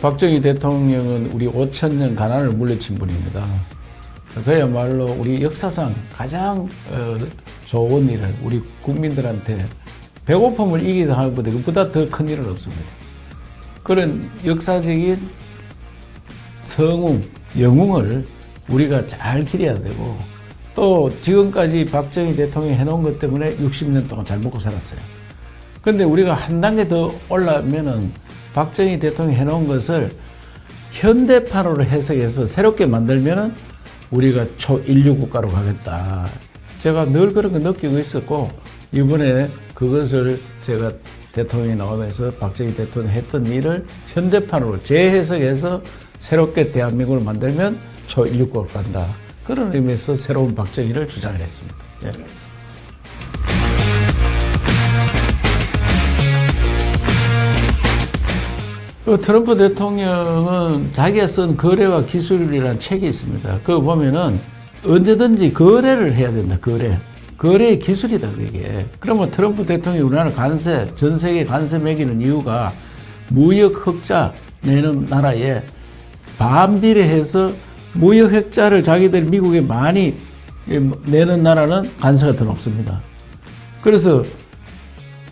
박정희 대통령은 우리 5천 년 가난을 물리친 분입니다. 그야말로 우리 역사상 가장 어, 좋은 일을 우리 국민들한테 배고픔을 이기다 하는 것보다 그보다 더 큰 일은 없습니다. 그런 역사적인 성웅, 영웅을 우리가 잘 기려야 되고 또 지금까지 박정희 대통령이 해놓은 것 때문에 60년 동안 잘 먹고 살았어요. 근데 우리가 한 단계 더 올라면은 박정희 대통령이 해놓은 것을 현대판으로 해석해서 새롭게 만들면은 우리가 초인류 국가로 가겠다. 제가 늘 그런 거 느끼고 있었고 이번에 그것을 제가 대통령이 나오면서 박정희 대통령이 했던 일을 현대판으로 재해석해서 새롭게 대한민국을 만들면 초인류 국가로 간다. 그런 의미에서 새로운 박정희를 주장을 했습니다. 예. 그 트럼프 대통령은 자기가 쓴 거래와 기술이라는 책이 있습니다. 그거 보면은 언제든지 거래를 해야 된다, 거래. 거래의 기술이다, 그게. 그러면 트럼프 대통령이 우리나라 관세, 전 세계 관세 매기는 이유가 무역 흑자 내는 나라에 반비례해서 무역 흑자를 자기들 미국에 많이 내는 나라는 관세가 더 높습니다. 그래서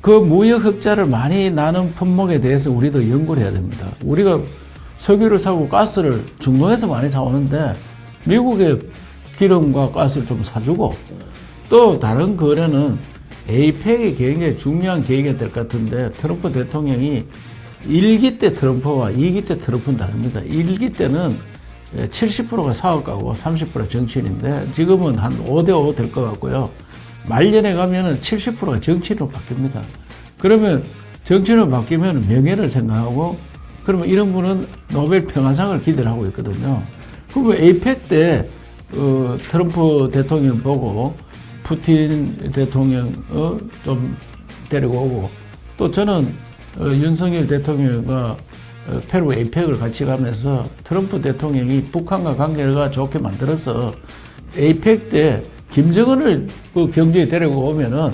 그 무역 흑자를 많이 나는 품목에 대해서 우리도 연구를 해야 됩니다. 우리가 석유를 사고 가스를 중동에서 많이 사오는데 미국의 기름과 가스를 좀 사주고 또 다른 거래는 에이펙이 굉장히 중요한 계기가 될 것 같은데 트럼프 대통령이 1기 때 트럼프와 2기 때 트럼프는 다릅니다. 1기 때는 70%가 사업가고 30% 정치인인데 지금은 한 5대 5 될 것 같고요. 말년에 가면은 70%가 정치인으로 바뀝니다. 그러면 정치인으로 바뀌면 명예를 생각하고 그러면 이런 분은 노벨 평화상을 기대를 하고 있거든요. 그러면 에이펙 때 어, 트럼프 대통령 보고 푸틴 대통령 어, 좀 데리고 오고 또 저는 어, 윤석열 대통령과 어, 페루 에이펙을 같이 가면서 트럼프 대통령이 북한과 관계가 좋게 만들어서 에이펙 때 김정은을 그 경제에 데리고 오면은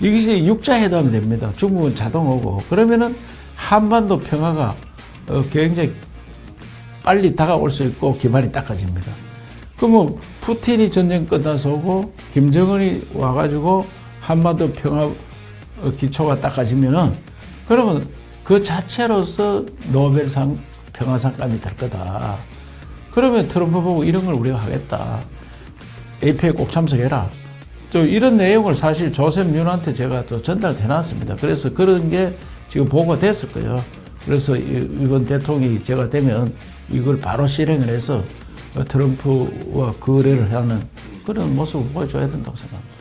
이것이 육자 회담이 됩니다. 중국은 자동 오고 그러면은 한반도 평화가 어, 굉장히 빨리 다가올 수 있고 기반이 닦아집니다. 그러면 푸틴이 전쟁 끝나서 오고 김정은이 와가지고 한반도 평화 어, 기초가 닦아지면은 그러면 그 자체로서 노벨상 평화상감이 될 거다. 그러면 트럼프 보고 이런 걸 우리가 하겠다. APEC 꼭 참석해라. 또 이런 내용을 사실 조셉 윤한테 제가 또 전달해 놨습니다. 그래서 그런 게 지금 보고가 됐을 거예요. 그래서 이- 이번 대통령이 제가 되면 이걸 바로 실행을 해서 트럼프와 거래를 하는 그런 모습을 보여줘야 된다고 생각합니다.